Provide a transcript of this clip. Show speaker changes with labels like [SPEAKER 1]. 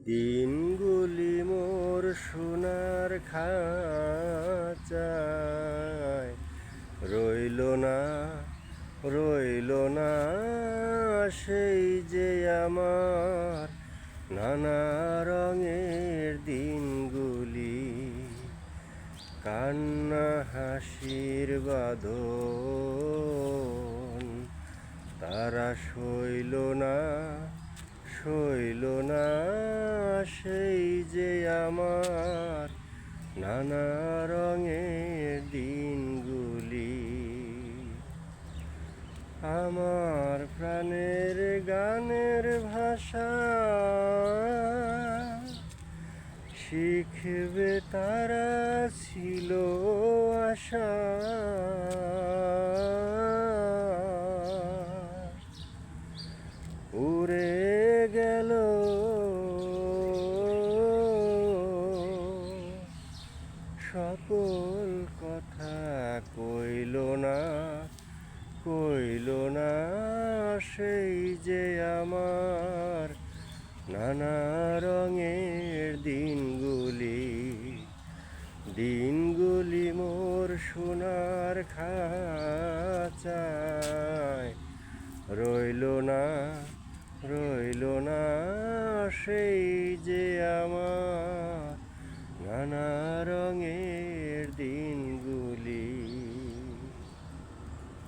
[SPEAKER 1] দিনগুলি মোর সোনার খাঁচায়। রইল না রইল না সেই যে আমার নানা রঙের দিনগুলি। কান্না হাসির বাঁধন, তারা সইল না সইল না। সেই যে আমার নানা রঙের দিনগুলি আমার প্রাণের গানের ভাষা শিখবে তারা সকল কথা কইল না কইল না সেই যে আমার নানা রঙের দিনগুলি। দিনগুলি মোর সোনার খাচায়। রইল না রইল না সেই যে আমার নানা রঙের